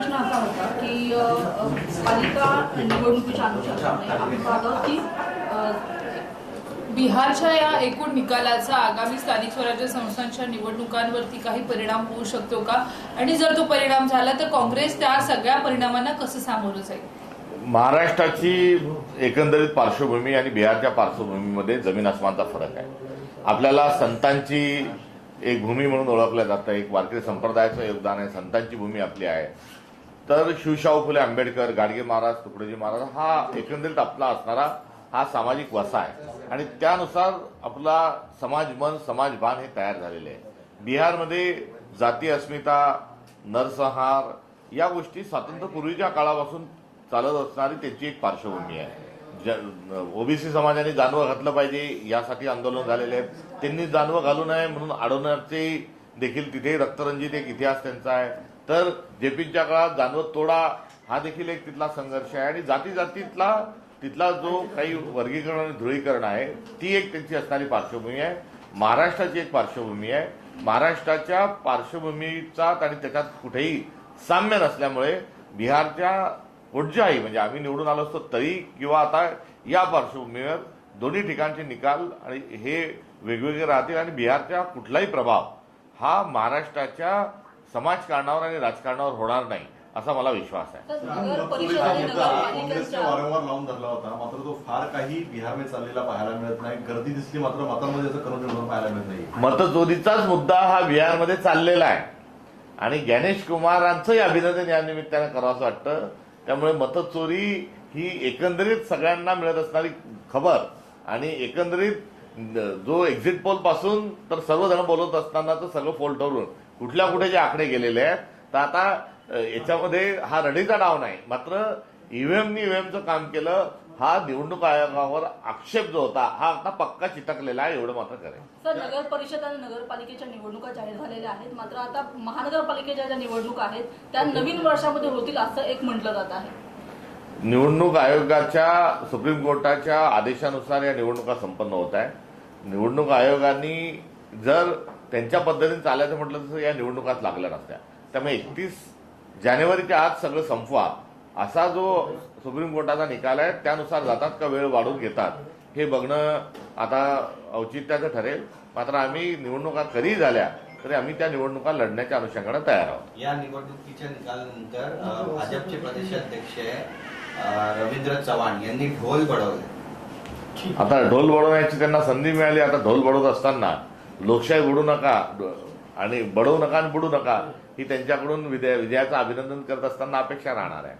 प्रश्न असा होता की पालिका निवडणुकीच्या अनुषंगाने आम्ही पाहतो की बिहारच्या या एकूण निकालाचा आगामी स्थानिक स्वराज्य संस्थांच्या निवडणुकांवरती काही परिणाम होऊ शकतो का? आणि जर तो परिणाम झाला तर काँग्रेस त्या सगळ्या परिणामांना कसं सामोरं जाईल? महाराष्ट्राची एकंदरीत पार्श्वभूमी आणि बिहारच्या पार्श्वभूमीमध्ये जमीन आसमानचा फरक आहे. आपल्याला संतांची एक भूमी म्हणून ओळखलं जातं एक वारकरी संप्रदायाचं योगदान आहे संतांची भूमी आपली आहे. तर शिवशाहू फुले आंबेडकर गाडगे महाराज तुकडोजी महाराज हा एकंदरीत आपला असणारा हा सामाजिक वसा आहे. आणि त्यानुसार आपला समाज मन समाजभान हे तयार झालेले आहे. बिहारमध्ये जाती अस्मिता नरसंहार या गोष्टी स्वातंत्र्यपूर्वीच्या काळापासून चालत असणारी त्यांची एक पार्श्वभूमी आहे. ओबीसी समाजाने जानवं घातलं पाहिजे यासाठी आंदोलन झालेले आहे त्यांनी जानवं घालू नये म्हणून अडवण्याचे देखील तिथे रक्तरंजित एक इतिहास त्यांचा आहे. तर जेपीच्या काळात जानवं तोडा हा देखील एक तिथला संघर्ष आहे. आणि जाती जातीतला तिथला जो काही वर्गीकरण आणि ध्रुवीकरण आहे ती एक त्यांची असणारी पार्श्वभूमी आहे. महाराष्ट्राची एक पार्श्वभूमी आहे. महाराष्ट्राच्या पार्श्वभूमीचा आणि त्याच्यात कुठेही साम्य नसल्यामुळे बिहारच्या कुठच्याही म्हणजे आम्ही निवडून आलो असतो तरी किंवा आता या पार्श्वभूमीवर दोन्ही ठिकाणचे निकाल आणि हे वेगवेगळे राहतील आणि बिहारचा कुठलाही प्रभाव हा महाराष्ट्राच्या समाजकारणावर आणि राजकारणावर होणार नाही असा मला विश्वास आहे. तर नगर परिषद आणि मुद्दा काँग्रेसने वारंवार लावून धरला होता मात्र तो फार काही बिहारमध्ये चाललेला पाहायला मिळत नाही. गर्दी दिसली मात्र मतांमध्ये असं कन्वर्जन पाहायला मिळत नाही मतचोरीचाच मुद्दा हा बिहारमध्ये चाललेला आहे. आणि गणेश कुमारांचंही अभिनंदन या निमित्तानं करावं वाटतं. त्यामुळे मतचोरी ही एकंदरीत सगळ्यांना मिळत असणारी खबर आणि एकंदरीत जो एक्झिट पोलपासून तर सर्वजण बोलत असतानाचं सगळं पोल ठरून कुठल्या कुठे जे आकडे गेलेले आहेत तर आता याच्यामध्ये हा रडीचा डाव नाही. मात्र ईव्हीएमनी ईव्हीएमचं काम केलं हा निवडणूक आयोगावर आक्षेप जो होता हा आता पक्का चिटकलेला आहे एवढं मात्र करेल सर नगर परिषद आणि नगरपालिकेच्या निवडणुका जाहीर झालेल्या आहेत. मात्र आता महानगरपालिकेच्या ज्या निवडणुका आहेत त्या नवीन वर्षामध्ये होतील असं एक म्हटलं जात आहे. निवडणूक आयोगाच्या सुप्रीम कोर्टाच्या आदेशानुसार या निवडणुका संपन्न होत आहे निवडणूक आयोगाने जर त्यांच्या पद्धतीने चालायचं म्हटलं तसं या निवडणुकात लागल्या नसत्या. त्यामुळे एकतीस जानेवारीच्या आत सगळं संपवा. असा जो सुप्रीम कोर्टाचा निकाल आहे त्यानुसार जातात का वेळ वाढून घेतात हे बघणं आता औचित्याचं ठरेल. मात्र आम्ही निवडणुका कधी झाल्या तरी आम्ही त्या निवडणुका लढण्याच्या अनुषंगाने तयार आहोत. या निवडणुकीच्या निकालानंतर भाजपचे प्रदेशाध्यक्ष रवींद्र चव्हाण यांनी ढोल बडवले. आता ढोल बडवण्याची त्यांना संधी मिळाली आता ढोल बडवत असताना लोकशाही बुडू नका आणि बडवू नका आणि बुडू नका ही त्यांच्याकडून विजय विजयाचं अभिनंदन करत असताना अपेक्षा राहणार आहे.